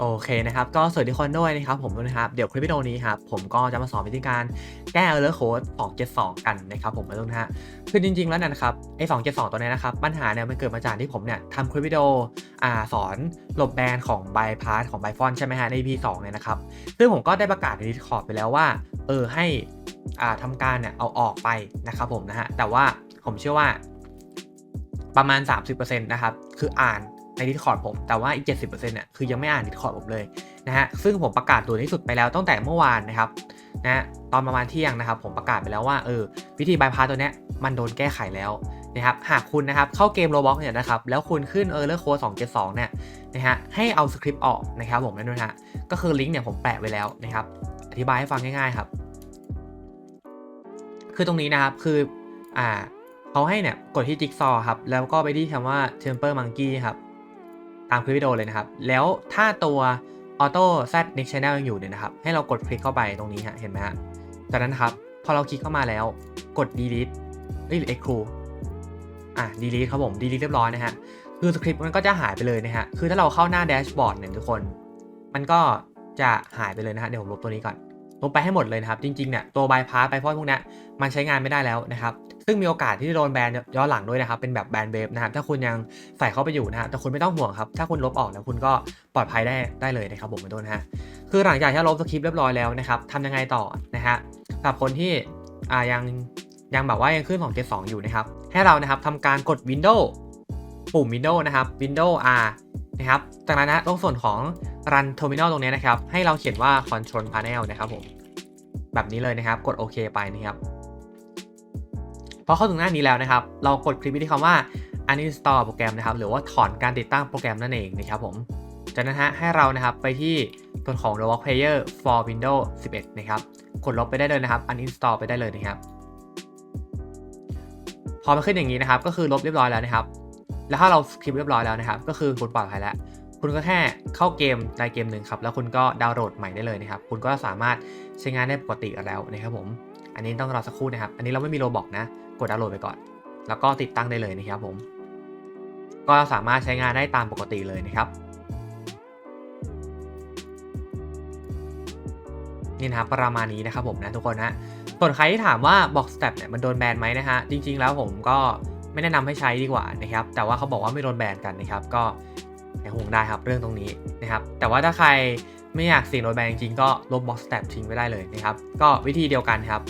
โอเคนะครับก็สวัสดีทุกคนด้วยนะครับผมด้วยนะครับเดี๋ยวคลิปวิดีโอนี้ครับผมก็จะมาสอนวิธีการแก้ error code 272 กันนะครับผมนะทุกท่านฮะคือจริงๆแล้วนะครับไอ้272 ตัวเนี้ยนะครับปัญหาเนี่ยมันเกิดมาจากที่ผมเนี่ยทำคลิปวิดีโออ่าสอนหลบแบนของ bypass ของ b y f o n ใช่ไหมฮะใน EP 2เนี่ยนะครับซึ่งผมก็ได้ประกาศใน Discord ไปแล้วว่าเออให้อ่าทำการเนี่ยเอาออกไปนะครับผมนะฮะแต่ว่าผมเชื่อว่าประมาณ 30%นะครับคืออ่าน ใน Discord ผม แต่ว่าอีก 70%เนี่ยคือยังไม่อ่าน Discord ผมเลยนะฮะซึ่งผมประกาศตัวที่สุดไปแล้วตั้งแต่เมื่อวานนะครับนะฮะตอนประมาณเที่ยงนะครับผมประกาศไปแล้วว่าเออวิธีบายพาสตัวเนี้ยมันโดนแก้ไขแล้วนะครับหากคุณนะครับเข้าเกม Roblox เนี่ยนะครับแล้วคุณขึ้น Error Code 272เนี่ยนะฮะให้เอาสคริปต์ออกนะครับผมนั่นด้วยฮะก็คือลิงก์เนี่ยผมแปะไว้แล้วนะครับอธิบายให้ฟังง่ายๆครับ คือตรงนี้นะครับคืออ่าเขาให้เนี่ยกดที่จิ๊กซอว์ครับแล้วก็ไปที่คำว่า Temper Monkey ครับ ตามคลิปวิดีโอเลยนะครับ แล้วถ้าตัว Auto Z Next Channel ยังอยู่เนี่ยนะครับ ให้เรากดคลิกเข้าไปตรงนี้ฮะเห็นไหมฮะจากนั้นนะครับ พอเราคลิกเข้ามาแล้วกด delete เอ้ย exclude อะ delete ครับผม delete เรียบร้อยนะฮะคือสคริปต์มันก็จะหายไปเลยนะฮะคือถ้าเราเข้าหน้าแดชบอร์ดเนี่ยทุกคน มันก็จะหายไปเลยนะฮะเดี๋ยวผมลบตัวนี้ก่อนลบไปให้หมดเลยนะครับ จริงๆเนี่ยตัวบายพาสไปพอดพวกนี้มันใช้งานไม่ได้แล้วนะครับ ซึ่งมีโอกาสที่จะโดนแบนย้อนหลังด้วยนะครับ เป็นแบบแบนเวฟนะครับ ถ้าคุณยังใส่เข้าไปอยู่นะฮะแต่คุณไม่ต้องห่วงครับ ถ้าคุณลบออกแล้วคุณก็ปลอดภัยได้ได้เลยนะครับผมเป็นต้นนะฮะ คือหลังจากที่ลบสคริปต์เรียบร้อยแล้วนะครับทำยังไงต่อนะฮะสำหรับคนที่อ่ายังยังแบบว่ายังขึ้น272อยู่นะครับ ให้เรานะครับทำการกด Windows ปุ่ม Windows นะครับ Windows R นะครับ จากนั้นนะตรงส่วนของ Run Terminal ตรงนี้นะครับ ให้เราเขียนว่า Control Panel นะครับผม แบบนี้เลยนะครับ กดโอเคไปนะครับ พอเข้าถึงหน้านี้แล้วนะครับ เรากดคลิกไปที่คำว่า uninstall โปรแกรมนะครับ หรือว่าถอนการติดตั้งโปรแกรมนั่นเองนะครับผม จากนั้นฮะให้เรานะครับไปที่ตัวของ Roblox Player for Windows 11 นะครับ กดลบไปได้เลยนะครับ uninstall ไปได้เลยนะครับ พอมันขึ้นอย่างนี้นะครับ ก็คือลบเรียบร้อยแล้วนะครับ แล้วถ้าเราสคริปเรียบร้อยแล้วนะครับ ก็คือคุณปลอดภัยแล้วคุณก็แค่เข้าเกมใดเกมหนึ่งครับ แล้วคุณก็ดาวน์โหลดใหม่ได้เลยนะครับ คุณก็สามารถใช้งานได้ปกติแล้วนะครับผม อันนี้ต้องรอสักครู่นะครับ อันนี้เราไม่มีโรบอกนะ กดดาวน์โหลดไปก่อน แล้วก็ติดตั้งได้เลยนะครับผม ก็สามารถใช้งานได้ตามปกติเลยนะครับ นี่นะครับประมาณนี้นะครับผมนะทุกคนนะส่วนใครที่ถามว่า Box Step เนี่ยมันโดนแบนไหมนะฮะจริง ๆ แล้วผมก็ไม่แนะนำให้ใช้ดีกว่านะครับ แต่ว่าเขาบอกว่าไม่โดนแบนกันนะครับ ก็ยังคงได้ครับเรื่องตรงนี้นะครับ แต่ว่าถ้าใครไม่อยากเสี่ยงโดนแบนจริงๆก็ลบ Box Step ทิ้งไปได้เลยนะครับ ก็วิธีเดียวกันครับ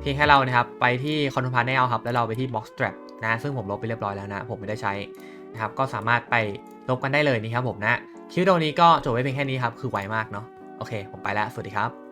เพียงแค่เรานะครับไปที่ Control Panel ครับแล้วเราไปที่ Box Strap นะซึ่งผมลบไปเรียบร้อยแล้วนะ ผมไม่ได้ใช้นะครับก็สามารถไปลบกันได้เลยนี่ครับผมนะคลิปวิดีโอนี้ก็จบไว้เพียงแค่นี้ครับคือไวมากเนาะโอเค ผมไปแล้วสวัสดีครับ